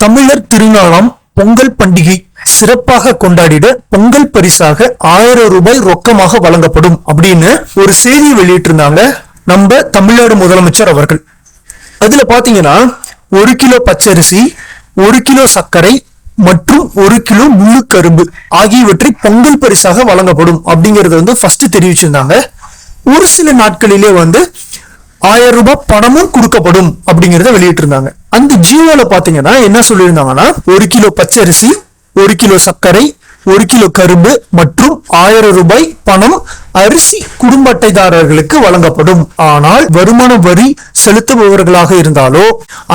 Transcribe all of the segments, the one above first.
தமிழர் திருநாளாம் பொங்கல் பண்டிகை சிறப்பாக கொண்டாடிட பொங்கல் பரிசாக ஆயிரம் ரூபாய் ரொக்கமாக வழங்கப்படும் அப்படின்னு ஒரு செய்தி வெளியிட்டிருந்தாங்க நம்ம தமிழ்நாடு முதலமைச்சர் அவர்கள். அதுல பாத்தீங்கன்னா ஒரு கிலோ பச்சரிசி ஒரு கிலோ சர்க்கரை மற்றும் ஒரு கிலோ முழு கரும்பு ஆகியவற்றை பொங்கல் பரிசாக வழங்கப்படும் அப்படிங்கறத வந்து ஃபர்ஸ்ட் தெரிவிச்சிருந்தாங்க. ஒரு சில நாட்களிலே வந்து ஆயிரம் ரூபாய் பணமும் கொடுக்கப்படும் அப்படிங்கறத வெளியிட்டிருந்தாங்க. அந்த ஜியோல பாத்தீங்கன்னா என்ன சொல்லியிருந்தாங்கன்னா ஒரு கிலோ பச்சரிசி ஒரு கிலோ சர்க்கரை ஒரு கிலோ கரும்பு மற்றும் ஆயிரம் ரூபாய் பணம் அரிசி குடும்ப அட்டைதாரர்களுக்கு வழங்கப்படும். ஆனால் வருமான வரி செலுத்துபவர்களாக இருந்தாலோ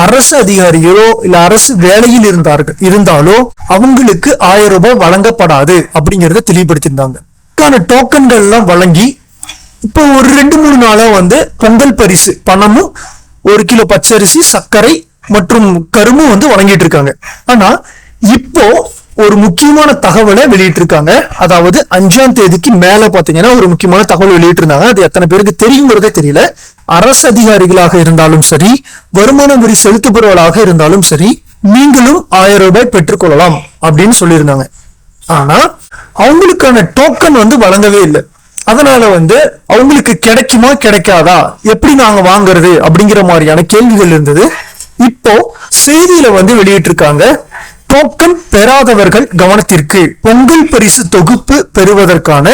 அரசு அதிகாரிகளோ இல்ல அரசு வேலையில் இருந்தார்கள் இருந்தாலோ அவங்களுக்கு ஆயிரம் ரூபாய் வழங்கப்படாது அப்படிங்கறத தெளிவுபடுத்தியிருந்தாங்க. டோக்கன்கள் எல்லாம் வழங்கி இப்போ ஒரு ரெண்டு மூணு நாளாக வந்து பொங்கல் பரிசு பணமும் ஒரு கிலோ பச்சரிசி சர்க்கரை மற்றும் கரும்பும் வந்து வழங்கிட்டு இருக்காங்க. ஆனா இப்போ ஒரு முக்கியமான தகவலை வெளியிட்டிருக்காங்க. அதாவது அஞ்சாம் தேதிக்கு மேல பாத்தீங்கன்னா ஒரு முக்கியமான தகவல் வெளியிட்டிருந்தாங்க. அது எத்தனை பேருக்கு தெரியுங்கிறதே தெரியல. அரசு அதிகாரிகளாக இருந்தாலும் சரி வருமான வரி செலுத்துபவர்களாக இருந்தாலும் சரி நீங்களும் ஆயிரம் ரூபாய் பெற்றுக்கொள்ளலாம் அப்படின்னு சொல்லியிருந்தாங்க. ஆனா அவங்களுக்கான டோக்கன் வந்து வழங்கவே இல்லை. அதனால வந்து அவங்களுக்கு கிடைக்குமா கிடைக்காதா? எப்படி நாங்க வாங்குறது அப்படிங்கிற மாதிரியான கேள்விகள் இருந்தது. இப்போ செய்தியில வந்து வெளியிட்டிருக்காங்க டோக்கன் பெறாதவர்கள் கவனத்திற்கு பொங்கல் பரிசு தொகுப்பு பெறுவதற்கான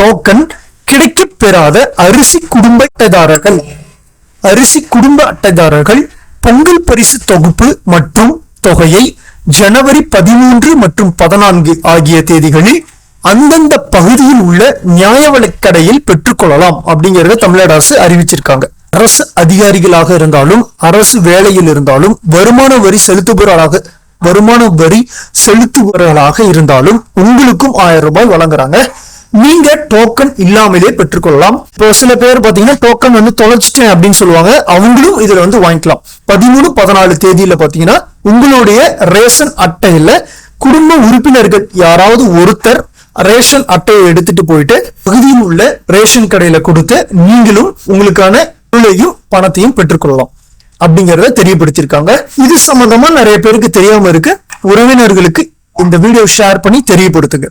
டோக்கன் கிடைக்க பெறாத அரிசி குடும்ப அட்டைதாரர்கள். அரிசி குடும்ப அட்டைதாரர்கள் பொங்கல் பரிசு தொகுப்பு மற்றும் தொகையை ஜனவரி பதிமூன்று மற்றும் பதினான்கு ஆகிய தேதிகளில் அந்தந்த பகுதியில் உள்ள நியாய விலைக்கடையில் பெற்றுக்கொள்ளலாம் அப்படிங்கறத தமிழ்நாடு அரசு அறிவிச்சிருக்காங்க. அரசு அதிகாரிகளாக இருந்தாலும் அரசு வேலையில் இருந்தாலும் வருமான வரி செலுத்துபவர்களாக வருமான வரி செலுத்துபவர்களாக இருந்தாலும் உங்களுக்கும் ஆயிரம் ரூபாய் வழங்குறாங்க. நீங்க டோக்கன் இல்லாமலே பெற்றுக்கொள்ளலாம். இப்போ சில பேர் பாத்தீங்கன்னா டோக்கன் வந்து தொலைச்சிட்டேன் அப்படின்னு சொல்லுவாங்க. அவங்களும் இதுல வந்து வாங்கிக்கலாம். பதிமூணு பதினாலு தேதியில பாத்தீங்கன்னா உங்களுடைய ரேஷன் அட்டையில குடும்ப உறுப்பினர்கள் யாராவது ஒருத்தர் ரேஷன் அட்டையை எடுத்துட்டு போயிட்டு பகுதியில் உள்ள ரேஷன் கடையில கொடுத்து நீங்களும் உங்களுக்கான பொருளையும் பணத்தையும் பெற்றுக்கொள்ளலாம் அப்படிங்கறத தெரியப்படுத்திருக்காங்க இது சம்பந்தமா நிறைய பேருக்கு தெரியாம இருக்கு. உறவினர்களுக்கு இந்த வீடியோ ஷேர் பண்ணி தெரியப்படுத்துங்க.